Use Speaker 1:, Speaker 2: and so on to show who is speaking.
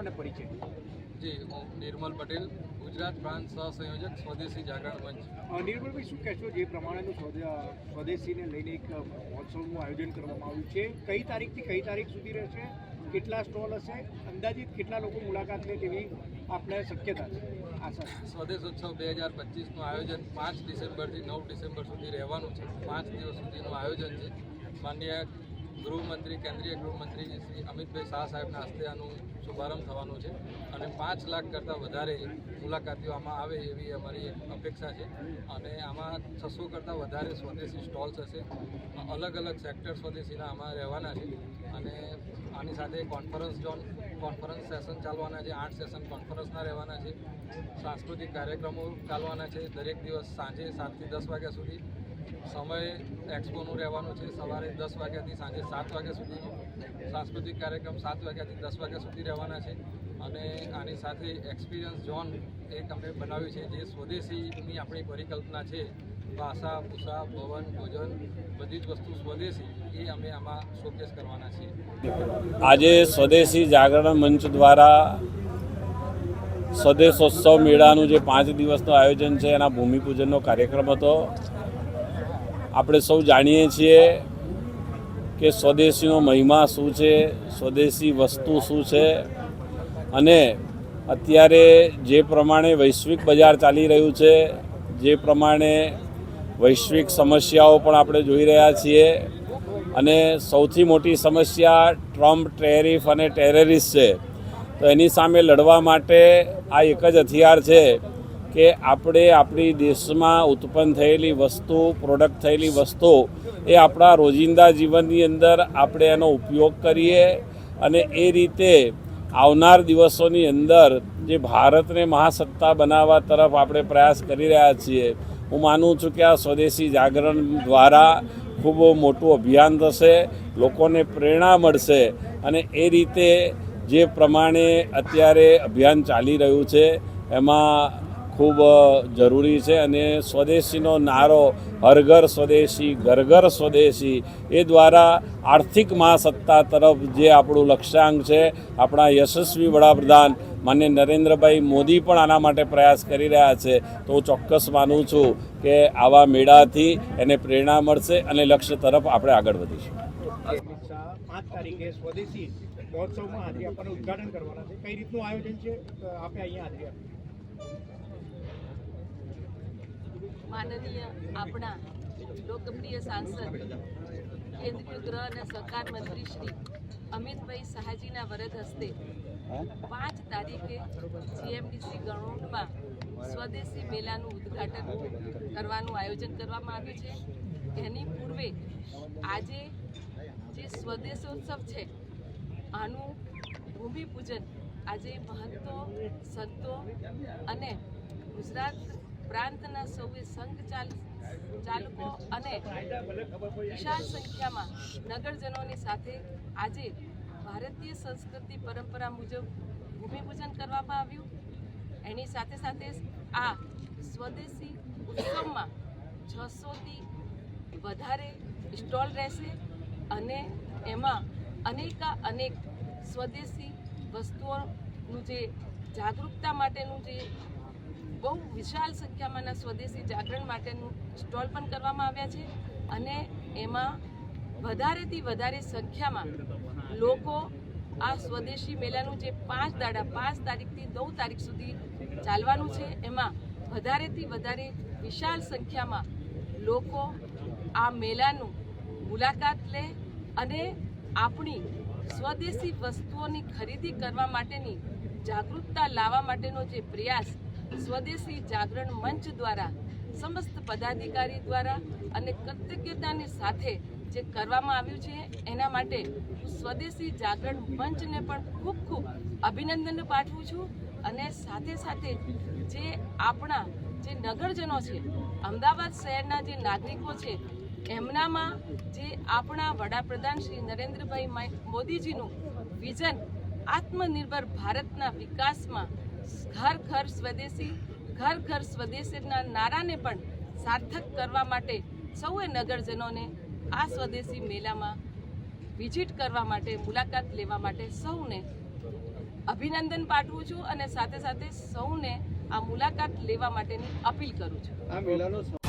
Speaker 1: અને પરિચય.
Speaker 2: જી હું નિર્મલ પટેલ ગુજરાત પ્રાંત સહસંયોજક સ્વદેશી જાગરણ મંચ.
Speaker 1: નિર્મલભાઈ શું કહેશો? જે પ્રમાણેનું સ્વદે- સ્વદેશીને લઈને એક મહોત્સવનું આયોજન કરવામાં આવ્યું છે. કઈ તારીખથી કઈ તારીખ સુધી રહેશે? કેટલા સ્ટોલ હશે? અંદાજિત કેટલા લોકો મુલાકાત લે તેવી આપણે શક્યતા છે? આશા.
Speaker 2: સ્વદેશ ઉત્સવ બે હજાર પચીસનું આયોજન પાંચ ડિસેમ્બરથી નવ ડિસેમ્બર સુધી રહેવાનું છે. પાંચ દિવસ સુધીનું આયોજન છે. માનનીય ગૃહમંત્રી, કેન્દ્રીય ગૃહમંત્રી શ્રી અમિતભાઈ શાહ સાહેબના હસ્તે આનું શુભારંભ થવાનો છે અને પાંચ લાખ કરતાં વધારે મુલાકાતીઓ આમાં આવે એવી અમારી એક અપેક્ષા છે. અને આમાં છસો કરતાં વધારે સ્વદેશી સ્ટોલ્સ હશે. અલગ અલગ સેક્ટર સ્વદેશીના આમાં રહેવાના છે. અને આની સાથે કોન્ફરન્સ ઝોન, કોન્ફરન્સ સેશન ચાલવાના છે. આઠ સેશન કોન્ફરન્સના રહેવાના છે. સાંસ્કૃતિક કાર્યક્રમો ચાલવાના છે. દરેક દિવસ સાંજે સાતથી દસ વાગ્યા સુધી સમય એક્સપોનું રહેવાનું છે સવારે દસ વાગ્યાથી સાંજે સાત વાગ્યા સુધીનો. સાંસ્કૃતિક કાર્યક્રમ સાત વાગ્યાથી દસ વાગ્યા સુધી રહેવાના છે. અને આની સાથે એક્સપિરિયન્સ ઝોન એક અમે બનાવ્યું છે. જે સ્વદેશીની આપણી પરિકલ્પના છે. ભાષા ભૂષા ભવન, ભોજન, બધી જ વસ્તુ સ્વદેશી, એ અમે આમાં શોકેસ કરવાના છીએ.
Speaker 3: આજે સ્વદેશી જાગરણ મંચ દ્વારા સ્વદેશોત્સવ મેળાનું જે પાંચ દિવસનું આયોજન છે, એના ભૂમિપૂજનનો કાર્યક્રમ હતો. આપણે સૌ જાણીએ છીએ કે સ્વદેશીનો મહિમા શું છે, સ્વદેશી વસ્તુ શું છે અને અત્યારે જે પ્રમાણે વૈશ્વિક બજાર ચાલી રહ્યું છે, જે પ્રમાણે વૈશ્વિક સમસ્યાઓ પણ આપણે જોઈ રહ્યા છીએ અને સૌથી મોટી સમસ્યા ટ્રમ્પ ટેરિફ અને ટેરરિસ્ટ છે. તો એની સામે લડવા માટે આ એક જ હથિયાર છે. કે આપણે આપણી દેશમાં ઉત્પન્ન થયેલી વસ્તુ પ્રોડક્ટ થયેલી વસ્તુ, એ આપણા રોજિંદા જીવનની અંદર આપણે એનો ઉપયોગ કરીએ અને એ રીતે આવનાર દિવસોની અંદર જે ભારતને મહાસત્તા બનાવવા તરફ આપણે પ્રયાસ કરી રહ્યા છીએ, હું માનું છું કે આ સ્વદેશી જાગરણ દ્વારા ખૂબ મોટું અભિયાન થશે, લોકોને પ્રેરણા મળશે અને એ રીતે જે પ્રમાણે અત્યારે અભિયાન ચાલી રહ્યું છે, એમાં ખૂબ જરૂરી છે અને સ્વદેશીનો નારો, હરઘર સ્વદેશી ઘર ઘર સ્વદેશી, એ દ્વારા આર્થિક મહાસત્તા તરફ જે આપણું લક્ષ્યાંક છે, આપણા યશસ્વી વડાપ્રધાન માન્ય નરેન્દ્રભાઈ મોદી પણ આના માટે પ્રયાસ કરી રહ્યા છે. તો હું ચોક્કસ માનું છું કે આવા મેળાથી એને પ્રેરણા મળશે અને લક્ષ્ય તરફ આપણે આગળ વધીશું.
Speaker 1: સ્વદેશી મહોત્સવમાં ઉદઘાટન કરવાના છે. કઈ રીતનું આયોજન છે? આપે અહીંયા આપી
Speaker 4: માનનીય આપણા લોકપ્રિય સાંસદ, કેન્દ્રીય ગૃહ અને સહકાર મંત્રી શ્રી અમિતભાઈ શાહજીના વરદ હસ્તે પાંચ તારીખે જીએમડીસી ગણોટમાં સ્વદેશી મેળાનું ઉદ્ઘાટન કરવાનું આયોજન કરવામાં આવ્યું છે. એની પૂર્વે આજે જે સ્વદેશોત્સવ છે, આનું ભૂમિપૂજન આજે મહંતો, સંતો અને ગુજરાત પ્રાંતના સૌએ સંઘ ચાલ, ચાલકો અને વિશાળ સંખ્યામાં નગરજનોની સાથે આજે ભારતીય સંસ્કૃતિ પરંપરા મુજબ ભૂમિપૂજન કરવામાં આવ્યું. એની સાથે સાથે આ સ્વદેશી ઉત્સવમાં છસોથી વધારે સ્ટોલ રહેશે અને એમાં અનેકા અનેક સ્વદેશી વસ્તુઓનું જે જાગૃતતા માટેનું જે બહુ વિશાળ સંખ્યામાંના સ્વદેશી જાગરણ માટેનું સ્ટોલ પણ કરવામાં આવ્યા છે અને એમાં વધારેથી વધારે સંખ્યામાં લોકો આ સ્વદેશી મેળાનું જે પાંચ દાડા, પાંચ તારીખથી નવ તારીખ સુધી ચાલવાનું છે, એમાં વધારેથી વધારે વિશાળ સંખ્યામાં લોકો આ મેળાનું મુલાકાત લે અને આપણી સ્વદેશી વસ્તુઓની ખરીદી કરવા માટેની જાગૃતતા લાવવા માટેનો જે પ્રયાસ સ્વદેશી જાગરણ મંચ દ્વારા, સમસ્ત પદાધિકારી દ્વારા અને કૃતજ્ઞતાની સાથે જે કરવામાં આવ્યું છે, એના માટે હું સ્વદેશી જાગરણ મંચને પણ ખૂબ ખૂબ અભિનંદન પાઠવું છું અને સાથે સાથે જે આપણા જે નગરજનો છે, અમદાવાદ શહેરના જે નાગરિકો છે, એમનામાં જે આપણા વડાપ્રધાન શ્રી નરેન્દ્રભાઈ મોદીજીનું વિઝન આત્મનિર્ભર ભારતના વિકાસમાં ઘર ઘર સ્વદેશી, ઘર ઘર સ્વદેશીના નારાને પણ સાર્થક કરવા માટે સૌએ નગરજનોને આ સ્વદેશી મેળામાં વિઝિટ કરવા માટે, મુલાકાત લેવા માટે સૌને અભિનંદન પાઠવું છું અને સાથે સાથે સૌને આ મુલાકાત લેવા માટેની અપીલ કરું છું.